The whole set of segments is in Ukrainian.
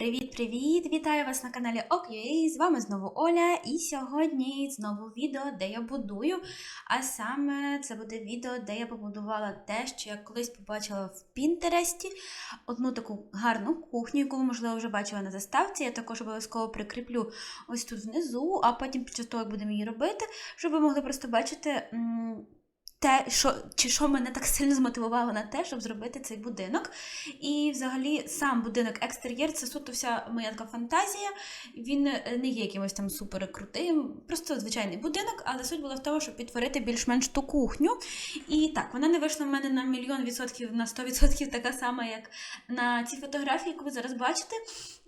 Привіт-привіт! Вітаю вас на каналі Окей! З вами знову Оля, і сьогодні знову відео, де я будую. А саме це буде відео, де я побудувала те, що я колись побачила в Пінтересті. Одну таку гарну кухню, яку ви, можливо, вже бачили на заставці. Я також обов'язково прикріплю ось тут внизу, а потім під час того, як будемо її робити, щоб ви могли просто бачити. Те, що, чи що мене так сильно змотивувало на те, щоб зробити цей будинок. І взагалі сам будинок екстер'єр це суто вся моя така фантазія. Він е, не є якимось там супер крутим, просто звичайний будинок, але суть була в тому, щоб підтворити більш-менш ту кухню. І так, вона не вийшла в мене на мільйон відсотків, на 100% така сама, як на цій фотографії, яку ви зараз бачите.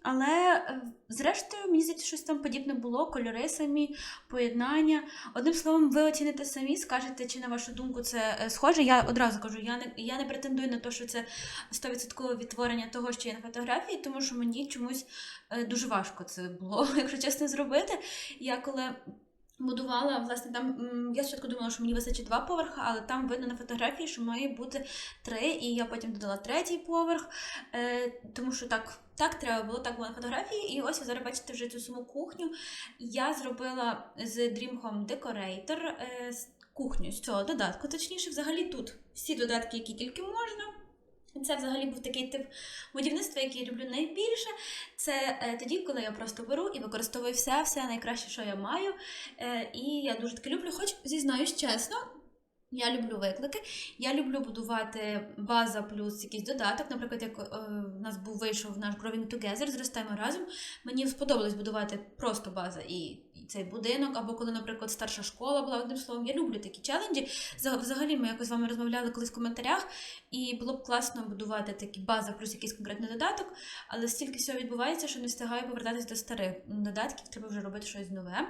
Але, е, зрештою, мені здається, щось там подібне було, кольори самі, поєднання. Одним словом, ви оціните самі, скажете, чи на вашу думку це е, схоже. Я одразу кажу, я не, я не претендую на те, що це 100% відтворення того, що є на фотографії, тому що мені чомусь е, дуже важко це було, якщо чесно, зробити. Я коли. Будувала, власне, там я спочатку думала, що мені вистачить два поверхи, але там видно на фотографії, що має бути три, і я потім додала третій поверх, е, тому що так, так треба було, так було на фотографії. І ось ви зараз бачите вже цю саму кухню. Я зробила з Dream Home Decorator е, кухню з цього додатку. Точніше, взагалі тут всі додатки, які тільки можна. Це взагалі був такий тип будівництва, який я люблю найбільше. Це е, тоді, коли я просто беру і використовую все, все найкраще, що я маю. Е, і я дуже таки люблю, хоч зізнаюсь чесно. Я люблю виклики. Я люблю будувати база плюс якийсь додаток. Наприклад, як е, в нас був вийшов наш Growing Together, зростаємо разом. Мені сподобалось будувати просто база і цей будинок, або коли, наприклад, старша школа була одним словом. Я люблю такі челенджі. За- Взагалі, ми якось з вами розмовляли колись в коментарях, і було б класно будувати такі база плюс якийсь конкретний додаток. Але стільки всього відбувається, що не встигаю повертатись до старих додатків, треба вже робити щось нове.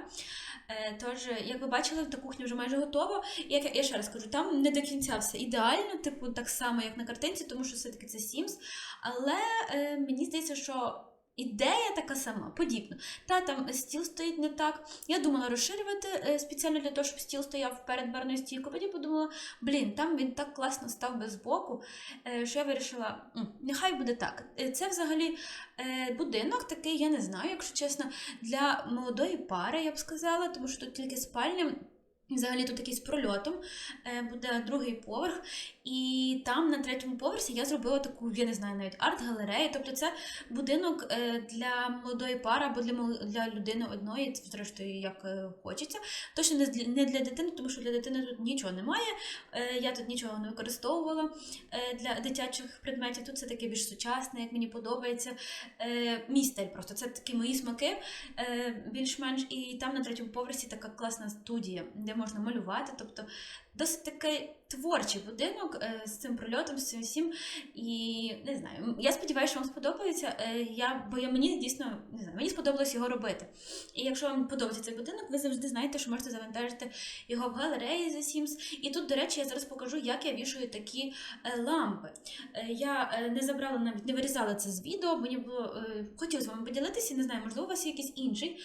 Е, Тож, як ви бачили, та кухня вже майже готова. І як я ще раз кажу, там не до кінця все ідеально, типу, так само, як на картинці, тому що все-таки це Sims. Але е, мені здається, що. Ідея така сама, подібна. Та там стіл стоїть не так. Я думала розширювати е, спеціально для того, щоб стіл стояв перед барною стійкою. Потім подумала, блін, там він так класно став без боку, е, що я вирішила, нехай буде так. Е, Це взагалі е, будинок такий, я не знаю, якщо чесно, для молодої пари, я б сказала, тому що тут тільки спальня. І Взагалі тут такий з прольотом е, буде другий поверх, і там на третьому поверсі я зробила таку, я не знаю, навіть арт-галерею. Тобто це будинок е, для молодої пари або для людини одної, зрештою як е, хочеться. Точно не для, дитини, тому що для дитини тут нічого немає. Я тут нічого не використовувала для дитячих предметів. Тут це таке більш сучасне, як мені подобається. Мій стиль просто це такі мої смаки більш-менш. І там на третьому поверсі така класна студія, де можна малювати. Тобто досить такий творчий будинок е, з цим прольотом, з цим всім. І не знаю, я сподіваюся, що вам сподобається. Е, я, бо я мені дійсно не знаю, мені сподобалось його робити. І якщо вам подобається цей будинок, ви завжди знаєте, що можете завантажити його в галереї The Sims. І тут, до речі, я зараз покажу, як я вішаю такі е, лампи. Я не забрала навіть не вирізала це з відео, мені було хотілося з вами поділитися. Не знаю, можливо, у вас є якийсь інший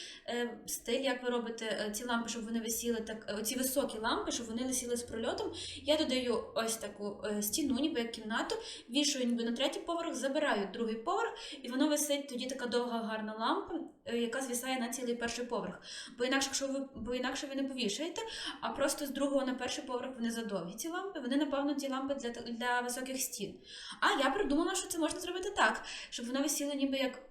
стиль, як ви робите ці лампи, щоб вони висіли так, е, ці високі лампи, щоб вони висіли з прольотом. Я додаю ось таку е, стіну, ніби як кімнату, вішаю ніби на третій поверх, забираю другий поверх, і воно висить тоді така довга гарна лампа, е, яка звісає на цілий перший поверх. Бо інакше, якщо ви бо інакше ви не повішаєте, а просто з другого на перший поверх вони задовгі. Ці лампи, вони, напевно, ті лампи для, для високих стін. А я придумала, що це можна зробити так, щоб воно висіло ніби як.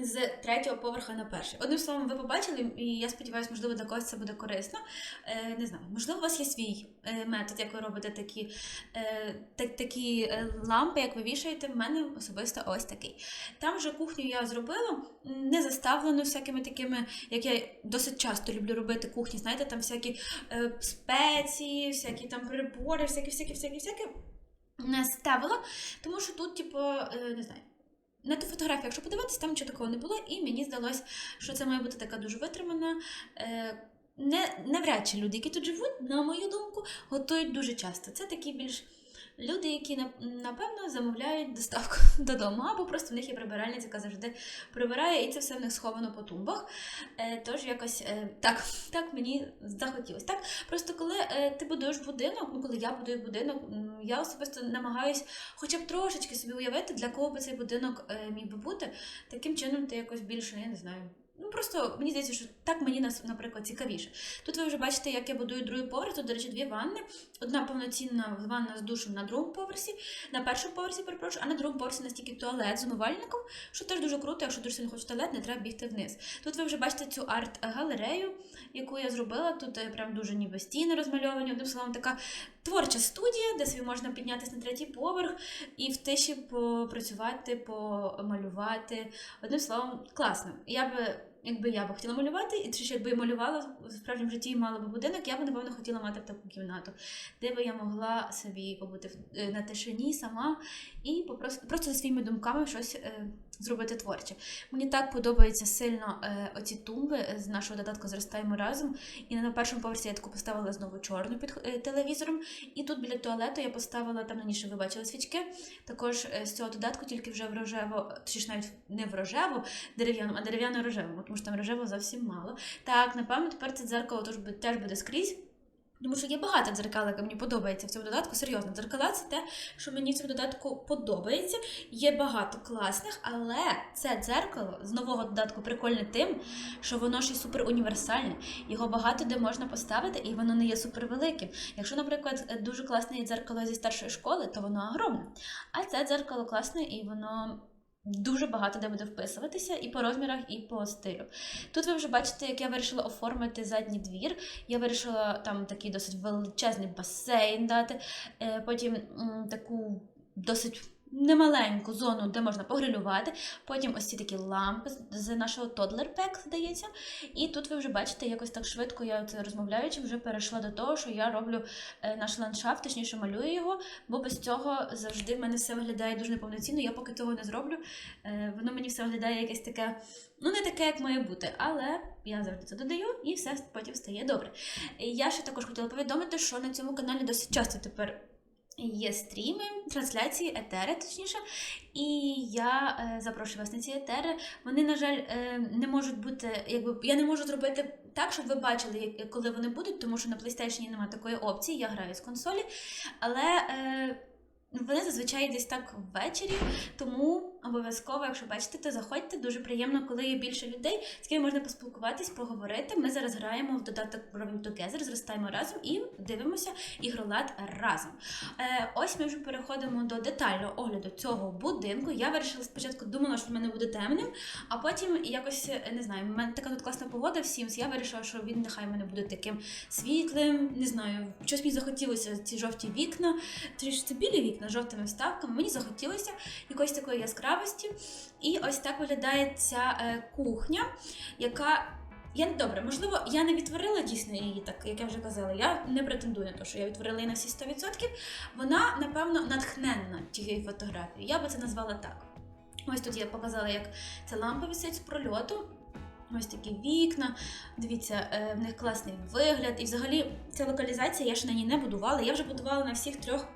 З третього поверха на перший. Одним словом, ви побачили, і я сподіваюся, можливо, для когось це буде корисно. Е, не знаю, можливо, у вас є свій е, метод, як ви робите такі, е, так, такі е, лампи, як ви вішаєте. В мене особисто ось такий. Там вже кухню я зробила, не заставлено всякими такими, як я досить часто люблю робити кухні. Знаєте, там всякі е, спеції, всякі там прибори, всякі, всякі, всякі, всякі. Не ставила, тому що тут, типу, е, не знаю. На ту фотографію, якщо подивитися, там нічого такого не було, і мені здалось, що це має бути така дуже витримана. Е, не, навряд чи люди, які тут живуть, на мою думку, готують дуже часто. Це такі більш люди, які нап- напевно замовляють доставку додому, або просто в них є прибиральниця, яка завжди прибирає, і це все в них сховано по тумбах. Е, Тож якось е, так, так мені захотілося. Так, просто коли е, ти будуєш будинок, ну коли я будую будинок, я особисто намагаюсь хоча б трошечки собі уявити, для кого би цей будинок міг би бути. Таким чином ти якось більше, я не знаю. Ну просто мені здається, що так мені нас, наприклад, цікавіше. Тут ви вже бачите, як я будую другий поверх. Тут, до речі, дві ванни. Одна повноцінна ванна з душем на другому поверсі, на першому поверсі, перепрошую, а на другому поверсі настільки туалет з умивальником, що теж дуже круто, якщо дуже сильно хочеш туалет, не треба бігти вниз. Тут ви вже бачите цю арт-галерею, яку я зробила. Тут е, прям дуже ніби стіни розмальовані. Одним словом, така творча студія, де собі можна піднятися на третій поверх і в тиші попрацювати, помалювати. Одним словом, класно. Я би. Якби я би хотіла малювати, і чи якби я малювала в справжньому житті і мала би будинок, я би напевно хотіла мати таку кімнату, де би я могла собі побути е, на тишині сама і попрос- просто за своїми думками щось е, зробити творче. Мені так подобаються сильно е, оці тумби з нашого додатку зростаємо разом. І на першому поверсі я таку поставила знову чорну під е, телевізором. І тут біля туалету я поставила там раніше ви бачили свічки. Також е, з цього додатку, тільки вже в рожево, чи ж навіть не в рожево дерев'яному, а дерев'яно рожевому, тому що там рожево зовсім мало. Так, напевно, тепер це дзеркало теж буде, скрізь. Тому що є багато дзеркал, яке мені подобається в цьому додатку. Серйозно, дзеркала це те, що мені в цьому додатку подобається. Є багато класних, але це дзеркало з нового додатку прикольне тим, що воно ж і супер універсальне. Його багато де можна поставити, і воно не є супер великим. Якщо, наприклад, дуже класне дзеркало зі старшої школи, то воно огромне. А це дзеркало класне і воно. Дуже багато де буде вписуватися і по розмірах, і по стилю. Тут ви вже бачите, як я вирішила оформити задній двір. Я вирішила там такий досить величезний басейн дати, е, потім таку досить немаленьку зону, де можна погрилювати. Потім ось ці такі лампи з- нашого Toddler Pack, здається. І тут ви вже бачите, якось так швидко я це розмовляючи, вже перейшла до того, що я роблю е, наш ландшафт, точніше малюю його, бо без цього завжди в мене все виглядає дуже неповноцінно. Я поки цього не зроблю, е, воно мені все виглядає якесь таке. Ну, не таке, як має бути, але я завжди це додаю і все потім стає добре. Я ще також хотіла повідомити, що на цьому каналі досить часто тепер є стріми, трансляції, етери, точніше. І я е, запрошую вас на ці етери. Вони, на жаль, е, не можуть бути, якби я не можу зробити так, щоб ви бачили, коли вони будуть, тому що на PlayStation немає такої опції, я граю з консолі. Але е, вони зазвичай десь так ввечері, тому обов'язково, якщо бачите, то заходьте. Дуже приємно, коли є більше людей, з ким можна поспілкуватись, поговорити. Ми зараз граємо в додаток Growing Together, зростаємо разом і дивимося ігролад разом. Е, ось ми вже переходимо до детального огляду цього будинку. Я вирішила спочатку думала, що в мене буде темним, а потім якось не знаю, в мене така тут класна погода в Sims, Я вирішила, що він нехай в мене буде таким світлим. Не знаю, щось мені захотілося ці жовті вікна. Трішки це білі вікна жовтими вставками. Мені захотілося якоїсь такої яскравості. І ось так виглядає ця е, кухня, яка. Я добре, можливо, я не відтворила дійсно її, так як я вже казала. Я не претендую на те, що я відтворила її на всі 100%. Вона, напевно, натхненна тією фотографією. Я би це назвала так. Ось тут я показала, як ця лампа висить з прольоту. Ось такі вікна. Дивіться, е, в них класний вигляд. І взагалі ця локалізація, я ж на ній не будувала. Я вже будувала на всіх трьох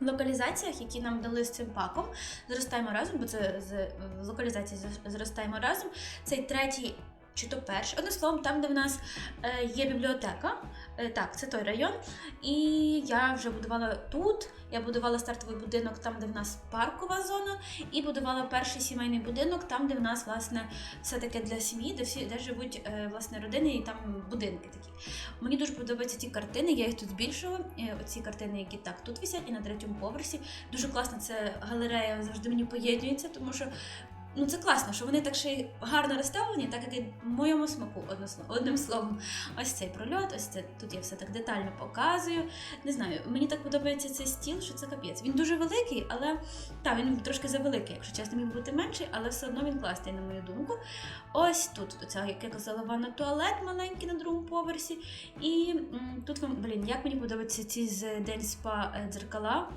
локалізаціях, які нам дали з цим паком. Зростаємо разом, бо це з локалізації зростаємо разом. Цей третій. Чи то перший, одним словом, там, де в нас е, є бібліотека, так, це той район. І я вже будувала тут. Я будувала стартовий будинок там, де в нас паркова зона, і будувала перший сімейний будинок, там, де в нас власне все таке для сім'ї, де всі де живуть е, власне родини і там будинки такі. Мені дуже подобаються ці картини, я їх тут збільшила. Е, Оці картини, які так тут висять, і на третьому поверсі. Дуже класно, це галерея завжди мені поєднується, тому що. Ну, це класно, що вони так ще й гарно розставлені, так як і в моєму смаку, словом. Одним словом. Ось цей прольот, ось це тут я все так детально показую. Не знаю, мені так подобається цей стіл, що це капець. Він дуже великий, але так, він трошки завеликий, якщо чесно, міг бути менший, але все одно він класний, на мою думку. Ось тут, оця, як я казала, ванна туалет маленький на другому поверсі. І м, тут вам, блін, як мені подобаються ці з день спа е, дзеркала.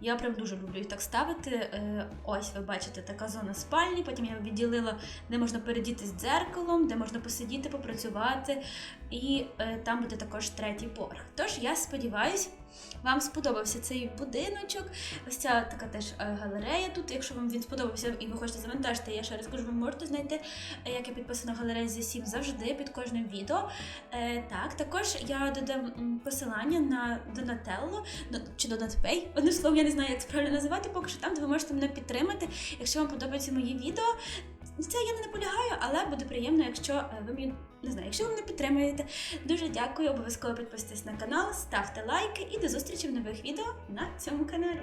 Я прям дуже люблю їх так ставити. Е, Ось ви бачите, така зона спальні. Потім я відділила, де можна передіти з дзеркалом, де можна посидіти, попрацювати. І е, там буде також третій поверх. Тож я сподіваюся, вам сподобався цей будиночок. Ось ця така теж е, галерея тут. Якщо вам він сподобався і ви хочете завантажити, я ще раз кажу, ви можете знайти, е, як я підписана на галерею зі 7 завжди під кожним відео. Так, також я додам посилання на Donatello чи Donatpay. Одним словом, я не знаю, як це правильно називати, поки що там, де ви можете мене підтримати. Якщо вам подобаються мої відео, це я не наполягаю, але буде приємно, якщо е, ви мені не знаю, якщо ви мене підтримуєте. Дуже дякую, обов'язково підписуйтесь на канал, ставте лайки і до зустрічі в нових відео на цьому каналі.